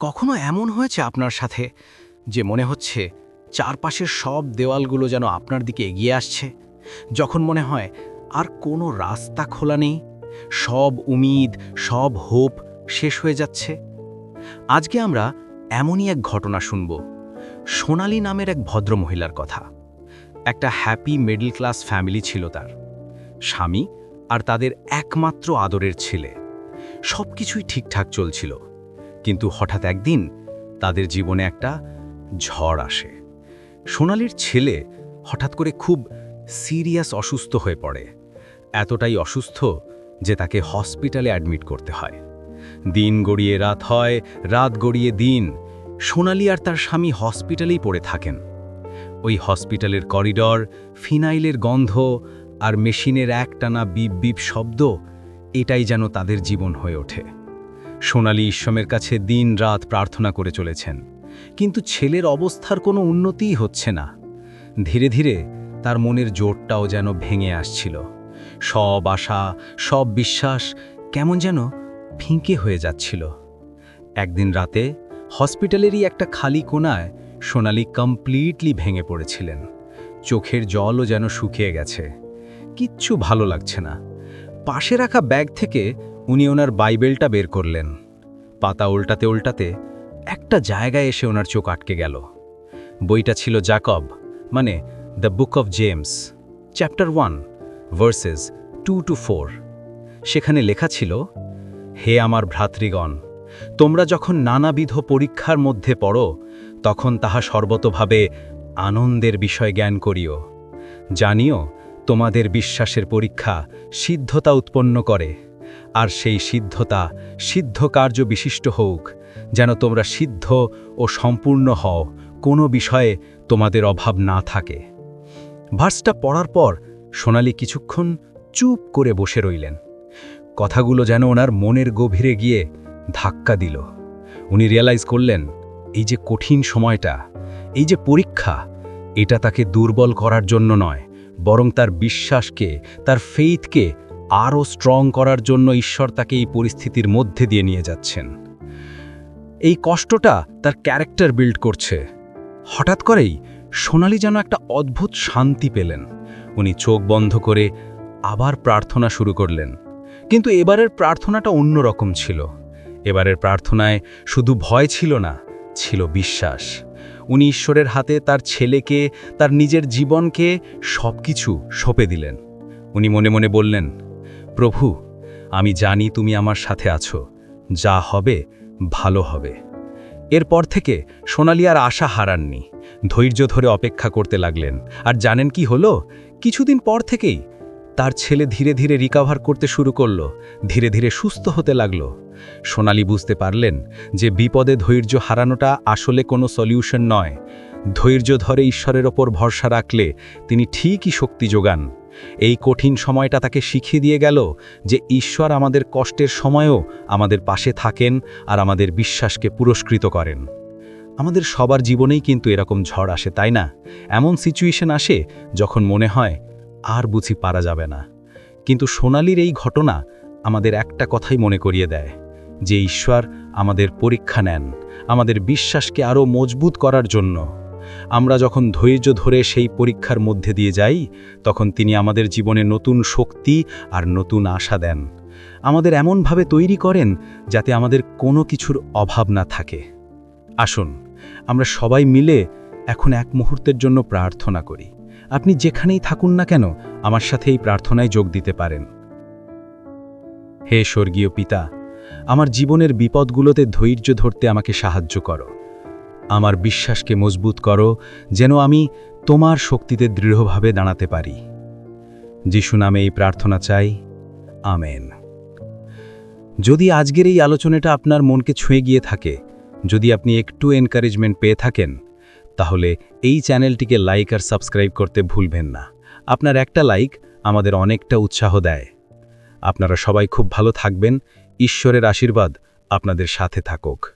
কখনো এমন হয়েছে আপনার সাথে যে মনে হচ্ছে চারপাশের সব দেওয়ালগুলো যেন আপনার দিকে এগিয়ে আসছে? যখন মনে হয় আর কোনো রাস্তা খোলা নেই, সব উমিদ, সব হোপ শেষ হয়ে যাচ্ছে? আজকে আমরা এমনই এক ঘটনা শুনব, সোনালি নামের এক ভদ্রমহিলার কথা। একটা হ্যাপি মিডল ক্লাস ফ্যামিলি ছিল তার। স্বামী আর তাদের একমাত্র আদরের ছেলে। সব কিছুই ঠিকঠাক চলছিল। কিন্তু হঠাৎ একদিন তাদের জীবনে একটা ঝড় আসে। সোনালির ছেলে হঠাৎ করে খুব সিরিয়াস অসুস্থ হয়ে পড়ে। এতটাই অসুস্থ যে তাকে হসপিটালে অ্যাডমিট করতে হয়। দিন গড়িয়ে রাত হয়, রাত গড়িয়ে দিন। সোনালি আর তার স্বামী হসপিটালেই পড়ে থাকেন। ওই হসপিটালের করিডর, ফিনাইলের গন্ধ আর মেশিনের একটানা বিপ বিপ শব্দ, এটাই যেন তাদের জীবন হয়ে ওঠে। সোনালি ঈশ্বমের কাছে দিন রাত প্রার্থনা করে চলেছেন। কিন্তু ছেলের অবস্থার কোনো উন্নতিই হচ্ছে না। ধীরে ধীরে তার মনের জোরটাও যেন ভেঙে আসছিল। সব আশা, সব বিশ্বাস কেমন যেন ফিঁকে হয়ে যাচ্ছিল। একদিন রাতে হসপিটালেরই একটা খালি কোণায় সোনালি কমপ্লিটলি ভেঙে পড়েছিলেন। চোখের জলও যেন শুকিয়ে গেছে। কিচ্ছু ভালো লাগছে না। পাশে রাখা ব্যাগ থেকে উনি ওনার বাইবেলটা বের করলেন। পাতা উল্টাতে উল্টাতে একটা জায়গায় এসে ওনার চোখ আটকে গেল। বইটা ছিল জাকব মানে the book of James, chapter one, verses two to four. সেখানে লেখা ছিল, হে আমার ভ্রাতৃগণ, তোমরা যখন নানাবিধ পরীক্ষার মধ্যে পড়ো, তখন তাহা সর্বতভাবে আনন্দের বিষয় জ্ঞান করিও। জানিও, তোমাদের বিশ্বাসের পরীক্ষা সিদ্ধতা উৎপন্ন করে। আর সেই সিদ্ধতা সিদ্ধ কার্য বিশিষ্ট হোক, যেন তোমরা সিদ্ধ ও সম্পূর্ণ হও, কোনো বিষয়ে তোমাদের অভাব না থাকে। ভার্সটা পড়ার পর সোনালি কিছুক্ষণ চুপ করে বসে রইলেন। কথাগুলো যেন ওনার মনের গভীরে গিয়ে ধাক্কা দিল। উনি রিয়ালাইজ করলেন, এই যে কঠিন সময়টা, এই যে পরীক্ষা, এটা তাকে দুর্বল করার জন্য নয়, বরং তার বিশ্বাসকে, তার ফেইথকে আরও স্ট্রং করার জন্য ঈশ্বর তাকে এই পরিস্থিতির মধ্যে দিয়ে নিয়ে যাচ্ছেন। এই কষ্টটা তার ক্যারেক্টার বিল্ড করছে। হঠাৎ করেই সোনালি যেন একটা অদ্ভুত শান্তি পেলেন। উনি চোখ বন্ধ করে আবার প্রার্থনা শুরু করলেন। কিন্তু এবারের প্রার্থনাটা অন্যরকম ছিল। এবারের প্রার্থনায় শুধু ভয় ছিল না, ছিল বিশ্বাস। উনি ঈশ্বরের হাতে তার ছেলেকে, তার নিজের জীবনকে সব কিছু সঁপে দিলেন। উনি মনে মনে বললেন প্রভু, আমি জানি তুমি আমার সাথে আছো। যা হবে, ভালো হবে। এরপর থেকে সোনালি আর আশা হারাননি। ধৈর্য ধরে অপেক্ষা করতে লাগলেন। আর জানেন কি হলো? কিছুদিন পর থেকেই তার ছেলে ধীরে ধীরে রিকাভার করতে শুরু করল। ধীরে ধীরে সুস্থ হতে লাগল। সোনালি বুঝতে পারলেন যে বিপদে ধৈর্য হারানোটা আসলে কোনো সলিউশন নয়। ধৈর্য ধরে ঈশ্বরের ওপর ভরসা রাখলে তিনি ঠিকই শক্তি যোগান। এই কঠিন সময়টা তাকে শিখিয়ে দিয়ে গেল যে ঈশ্বর আমাদের কষ্টের সময়ও আমাদের পাশে থাকেন আর আমাদের বিশ্বাসকে পুরস্কৃত করেন। আমাদের সবার জীবনেই কিন্তু এরকম ঝড় আসে, তাই না? এমন সিচুয়েশন আসে যখন মনে হয় আর বুঝি পারা যাবে না। কিন্তু সোনালির এই ঘটনা আমাদের একটা কথাই মনে করিয়ে দেয় যে ঈশ্বর আমাদের পরীক্ষা নেন, আমাদের বিশ্বাসকে আরও মজবুত করার জন্য। আমরা যখন ধৈর্য ধরে সেই পরীক্ষার মধ্যে দিয়ে যাই, তখন তিনি আমাদের জীবনে নতুন শক্তি আর নতুন আশা দেন। আমাদের এমনভাবে তৈরি করেন যাতে আমাদের কোনো কিছুর অভাব না থাকে। আসুন, আমরা সবাই মিলে এখন এক মুহূর্তের জন্য প্রার্থনা করি। আপনি যেখানেই থাকুন না কেন, আমার সাথে এই প্রার্থনায় যোগ দিতে পারেন। হে স্বর্গীয় পিতা, আমার জীবনের বিপদগুলোতে ধৈর্য ধরতে আমাকে সাহায্য করো। আমার বিশ্বাসকে মজবুত করো, যেন আমি তোমার শক্তিতে দৃঢ়ভাবে দাঁড়াতে পারি। যিশু নামে এই প্রার্থনা চাই। আমেন। যদি আজকের এই আলোচনাটা আপনার মনকে ছুঁয়ে গিয়ে থাকে, যদি আপনি একটু এনকারেজমেন্ট পেয়ে থাকেন, তাহলে এই চ্যানেলটিকে লাইক আর সাবস্ক্রাইব করতে ভুলবেন না। আপনার একটা লাইক আমাদের অনেকটা উৎসাহ দেয়। আপনারা সবাই খুব ভালো থাকবেন। ঈশ্বরের আশীর্বাদ আপনাদের সাথে থাকুক।